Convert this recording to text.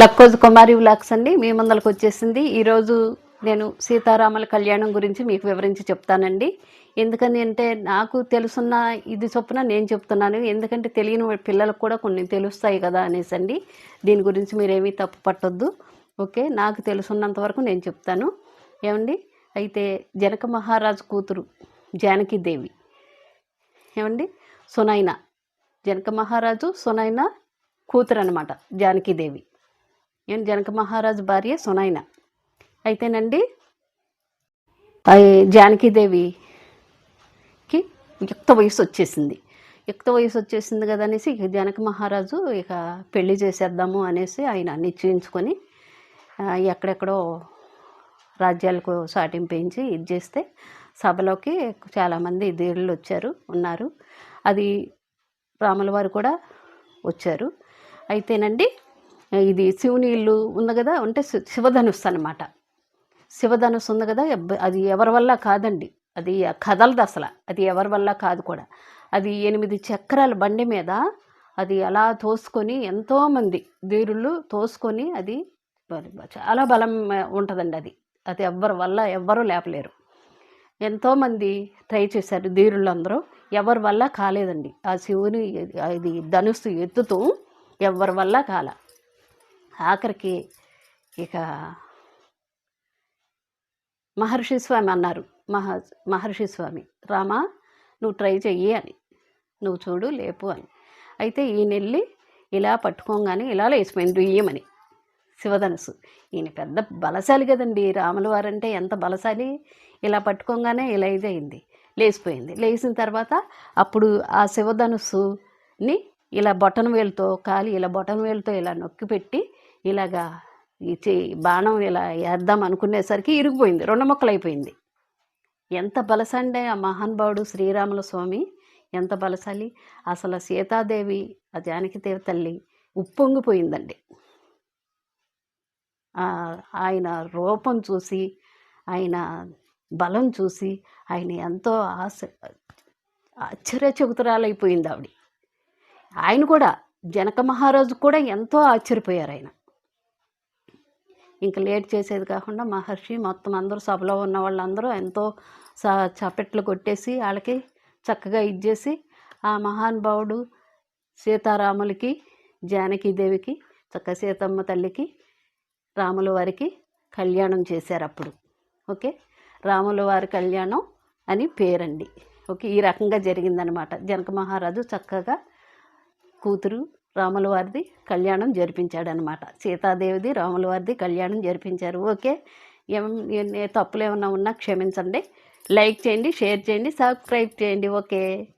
లక్కోజ్ కుమారి vlogs అండి. మీ ముందలకు వచ్చేసింది. ఈరోజు నేను సీతారాముల కళ్యాణం గురించి మీకు వివరించి చెప్తానండి. ఎందుకని అంటే నాకు తెలుసున్న ఇది చొప్పున నేను చెప్తున్నాను. ఎందుకంటే తెలియని పిల్లలకు కూడా కొన్ని తెలుస్తాయి కదా అనేసి అండి. దీని గురించి మీరేమీ తప్పు పట్టొద్దు. ఓకే? నాకు తెలుసున్నంత వరకు నేను చెప్తాను. ఏమండి? అయితే జనక మహారాజు కూతురు జానకీదేవి ఏమండి? సునైనా. జనక మహారాజు సునైనా కూతురు అనమాట జానకీదేవి నేను జనక మహారాజు భార్య సునైన. అయితేనండి ఆ జానకీదేవికి యుక్త వయసు వచ్చేసింది. యుక్త వయసు వచ్చేసింది కదా అనేసి ఇక జనక మహారాజు ఇక పెళ్ళి చేసేద్దాము అనేసి ఆయన నిశ్చయించుకొని ఎక్కడెక్కడో రాజ్యాలకు సాటింపేయించి ఇది చేస్తే సభలోకి చాలామంది ధీరులు వచ్చారు ఉన్నారు. అది రాముల వారు కూడా వచ్చారు. అయితేనండి ఇది శివుని ఇల్లు ఉంది కదా అంటే శి- శివధనుస్సు అనమాట శివధనుస్సు ఉంది కదా అది ఎవరి వల్ల కాదండి. అది కదలదు అసలు అది ఎవరి వల్ల కాదు కూడా. అది ఎనిమిది చక్రాల బండి మీద అది అలా తోసుకొని ఎంతోమంది ధీరులు తోసుకొని అది చాలా బలం ఉంటుందండి అది. అది ఎవ్వరి వల్ల ఎవ్వరూ లేపలేరు. ఎంతోమంది ట్రై చేశారు ధీరులందరూ ఎవరి వల్ల కాలేదండి. ఆ శివుని ఇది ధనుస్సు ఎత్తుతూ ఎవరి వల్ల కాల. ఆఖరికి ఇక మహర్షి స్వామి అన్నారు. మహ మహర్షి స్వామి రామా నువ్వు ట్రై చెయ్యి అని. నువ్వు చూడు లేపు అని. అయితే ఈయన వెళ్ళి ఇలా పట్టుకోగానే ఇలా లేచిపోయింది దుయ్యమని శివధనుసు ఈయన పెద్ద బలశాలి కదండి రాముల వారంటే ఎంత బలశాలి? ఇలా పట్టుకోగానే ఇలా ఇది అయింది లేచిపోయింది. లేచిన తర్వాత అప్పుడు ఆ శివధనుస్సుని ఇలా బొటన వేలుతో కాలి ఇలా బొటన వేలుతో ఇలా నొక్కి పెట్టి ఇలాగా ఈ బాణం ఇలా వేద్దాం అనుకునేసరికి ఇరిగిపోయింది. రెండు మొక్కలు అయిపోయింది. ఎంత బలసండే ఆ మహానుభావుడు శ్రీరాముల స్వామి ఎంత బలశాలి. అసలు సీతాదేవి ఆ జానకిదేవి తల్లి ఉప్పొంగిపోయిందండి. ఆయన రూపం చూసి ఆయన బలం చూసి ఆయన ఎంతో ఆశ ఆశ్చర్యచకుతురాలైపోయింది ఆవిడ ఆయన కూడా జనక మహారాజు కూడా ఎంతో ఆశ్చర్యపోయారు ఆయన ఇంకా లేట్ చేసేది కాకుండా మహర్షి మొత్తం అందరూ సభలో ఉన్న వాళ్ళందరూ ఎంతో స చప్పట్లు కొట్టేసి వాళ్ళకి చక్కగా ఇచ్చేసి ఆ మహానుభావుడు సీతారాములకి జానకీదేవికి చక్క సీతమ్మ తల్లికి రాముల వారికి కళ్యాణం చేశారు అప్పుడు ఓకే? రాముల వారి కళ్యాణం అని పేరండి. ఓకే? ఈ రకంగా జరిగిందనమాట. జనక మహారాజు చక్కగా కూతురు రాముల వారిది కళ్యాణం జరిపించాడనమాట. సీతాదేవిది రాముల వారిది కళ్యాణం జరిపించారు. ఓకే. ఏం తప్పులు ఏమన్నా ఉన్నా క్షమించండి. లైక్ చేయండి షేర్ చేయండి సబ్స్క్రైబ్ చేయండి. ఓకే.